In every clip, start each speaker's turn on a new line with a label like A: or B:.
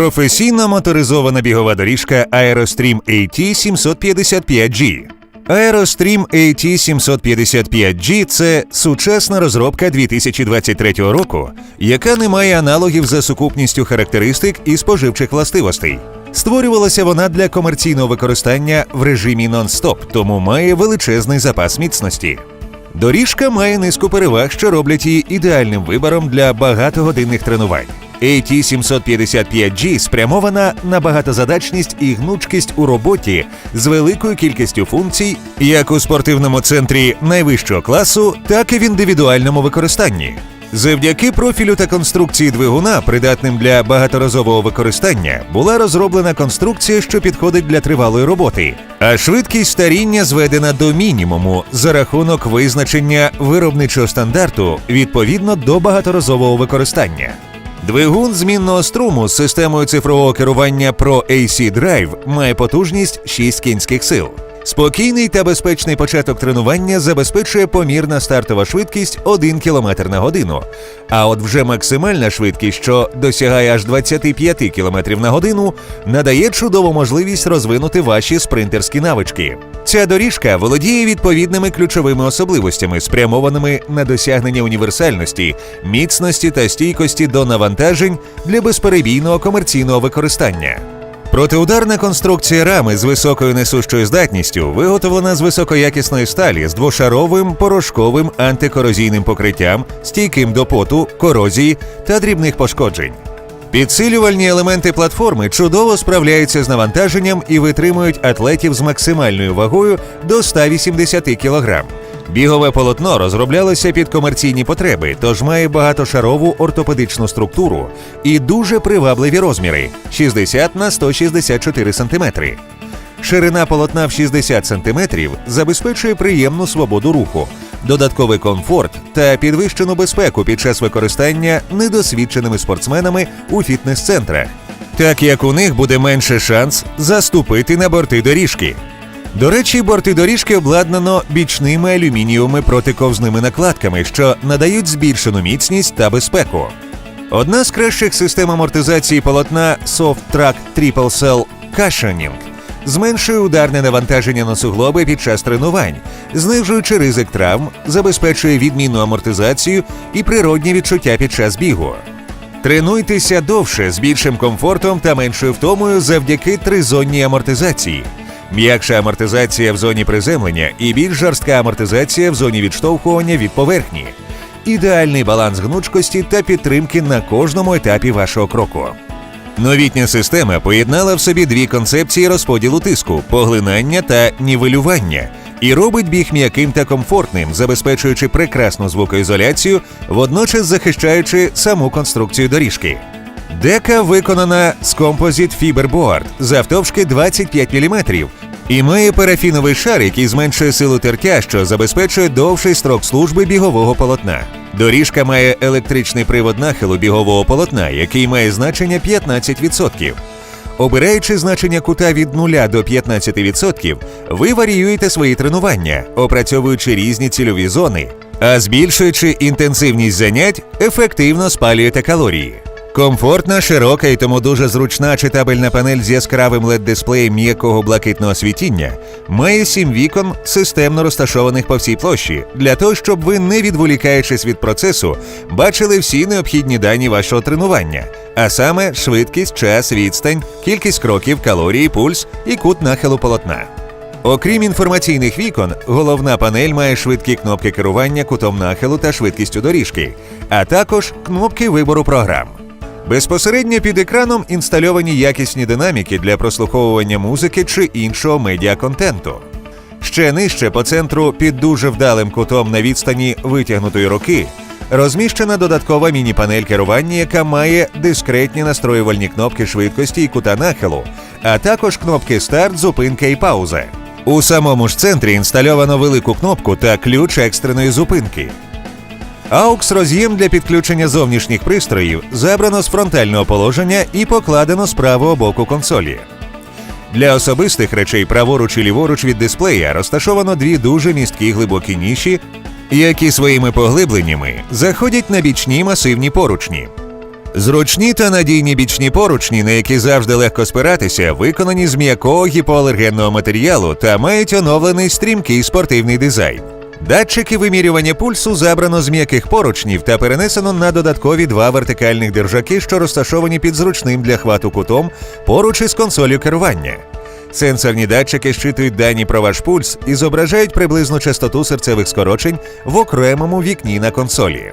A: Професійна моторизована бігова доріжка Aerostream AT 755G. Aerostream AT 755G – це сучасна розробка 2023 року, яка не має аналогів за сукупністю характеристик і споживчих властивостей. Створювалася вона для комерційного використання в режимі нон-стоп, тому має величезний запас міцності. Доріжка має низку переваг, що роблять її ідеальним вибором для багатогодинних тренувань. AT755G спрямована на багатозадачність і гнучкість у роботі з великою кількістю функцій, як у спортивному центрі найвищого класу, так і в індивідуальному використанні. Завдяки профілю та конструкції двигуна, придатним для багаторазового використання, була розроблена конструкція, що підходить для тривалої роботи, а швидкість старіння зведена до мінімуму за рахунок визначення виробничого стандарту відповідно до багаторазового використання. Двигун змінного струму з системою цифрового керування Pro AC Drive має потужність 6 кінських сил. Спокійний та безпечний початок тренування забезпечує помірна стартова швидкість 1 км на годину. А от вже максимальна швидкість, що досягає аж 25 км на годину, надає чудову можливість розвинути ваші спринтерські навички. Ця доріжка володіє відповідними ключовими особливостями, спрямованими на досягнення універсальності, міцності та стійкості до навантажень для безперебійного комерційного використання. Протиударна конструкція рами з високою несущою здатністю виготовлена з високоякісної сталі з двошаровим порошковим антикорозійним покриттям, стійким до поту, корозії та дрібних пошкоджень. Підсилювальні елементи платформи чудово справляються з навантаженням і витримують атлетів з максимальною вагою до 180 кг. Бігове полотно розроблялося під комерційні потреби, тож має багатошарову ортопедичну структуру і дуже привабливі розміри 60 на 164 см. Ширина полотна в 60 см забезпечує приємну свободу руху, додатковий комфорт та підвищену безпеку під час використання недосвідченими спортсменами у фітнес-центрах, так як у них буде менше шанс заступити на борти доріжки. До речі, борти доріжки обладнано бічними алюмінієвими протиковзними накладками, що надають збільшену міцність та безпеку. Одна з кращих систем амортизації полотна Soft Track Triple Cell Cushioning зменшує ударне навантаження на суглоби під час тренувань, знижуючи ризик травм, забезпечує відмінну амортизацію і природні відчуття під час бігу. Тренуйтеся довше з більшим комфортом та меншою втомою завдяки тризонній амортизації. М'якша амортизація в зоні приземлення і більш жорстка амортизація в зоні відштовхування від поверхні. Ідеальний баланс гнучкості та підтримки на кожному етапі вашого кроку. Новітня система поєднала в собі дві концепції розподілу тиску поглинання та нівелювання, і робить біг м'яким та комфортним, забезпечуючи прекрасну звукоізоляцію, водночас захищаючи саму конструкцію доріжки. Дека виконана з Composite Fiberboard завтовшки 25 мм і має парафіновий шар, який зменшує силу тертя, що забезпечує довший строк служби бігового полотна. Доріжка має електричний привод нахилу бігового полотна, який має значення 15%. Обираючи значення кута від 0 до 15%, ви варіюєте свої тренування, опрацьовуючи різні цільові зони, а збільшуючи інтенсивність занять, ефективно спалюєте калорії. Комфортна, широка і тому дуже зручна читабельна панель з яскравим led дисплеєм м'якого блакитного світіння має сім вікон, системно розташованих по всій площі, для того, щоб ви, не відволікаючись від процесу, бачили всі необхідні дані вашого тренування, а саме швидкість, час, відстань, кількість кроків, калорії, пульс і кут нахилу полотна. Окрім інформаційних вікон, головна панель має швидкі кнопки керування кутом нахилу та швидкістю доріжки, а також кнопки вибору програм. Безпосередньо під екраном інстальовані якісні динаміки для прослуховування музики чи іншого медіаконтенту. Ще нижче по центру під дуже вдалим кутом на відстані витягнутої руки розміщена додаткова міні-панель керування, яка має дискретні настроювальні кнопки швидкості і кута нахилу, а також кнопки старт, зупинка і пауза. У самому ж центрі інстальовано велику кнопку та ключ екстреної зупинки. AUX роз'єм для підключення зовнішніх пристроїв забрано з фронтального положення і покладено з правого боку консолі. Для особистих речей праворуч і ліворуч від дисплея розташовано дві дуже місткі глибокі ніші, які своїми поглибленнями заходять на бічні масивні поручні. Зручні та надійні бічні поручні, на які завжди легко спиратися, виконані з м'якого гіпоалергенного матеріалу та мають оновлений стрімкий спортивний дизайн. Датчики вимірювання пульсу забрано з м'яких поручнів та перенесено на додаткові два вертикальних держаки, що розташовані під зручним для хвату кутом поруч із консолью керування. Сенсорні датчики щитують дані про ваш пульс і зображають приблизну частоту серцевих скорочень в окремому вікні на консолі.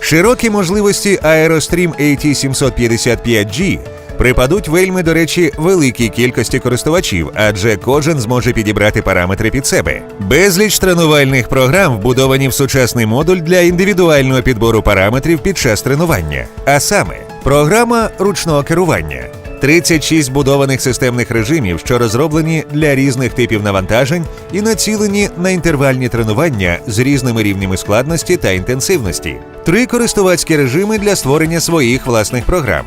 A: Широкі можливості Aerostream AT755G припадуть вельми, до речі, великій кількості користувачів, адже кожен зможе підібрати параметри під себе. Безліч тренувальних програм вбудовані в сучасний модуль для індивідуального підбору параметрів під час тренування, а саме програма ручного керування. 36 будованих системних режимів, що розроблені для різних типів навантажень і націлені на інтервальні тренування з різними рівнями складності та інтенсивності. Три користувацькі режими для створення своїх власних програм.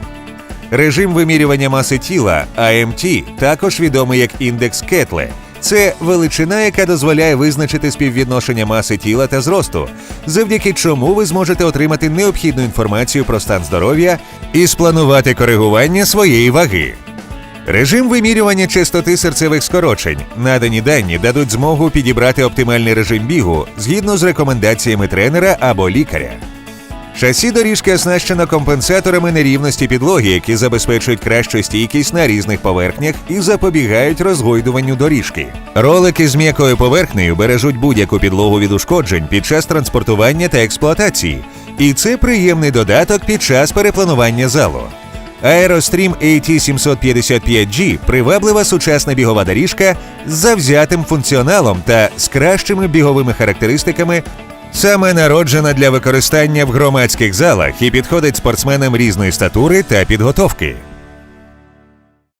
A: Режим вимірювання маси тіла AMT, також відомий як індекс Кетле. Це величина, яка дозволяє визначити співвідношення маси тіла та зросту, завдяки чому ви зможете отримати необхідну інформацію про стан здоров'я і спланувати коригування своєї ваги. Режим вимірювання частоти серцевих скорочень. Надані дані дадуть змогу підібрати оптимальний режим бігу згідно з рекомендаціями тренера або лікаря. Шасі доріжки оснащено компенсаторами нерівності підлоги, які забезпечують кращу стійкість на різних поверхнях і запобігають розгойдуванню доріжки. Ролики з м'якою поверхнею бережуть будь-яку підлогу від ушкоджень під час транспортування та експлуатації. І це приємний додаток під час перепланування залу. Aerostream AT755G приваблива сучасна бігова доріжка з завзятим функціоналом та з кращими біговими характеристиками Саме народжена для використання в громадських залах і підходить спортсменам різної статури та підготовки.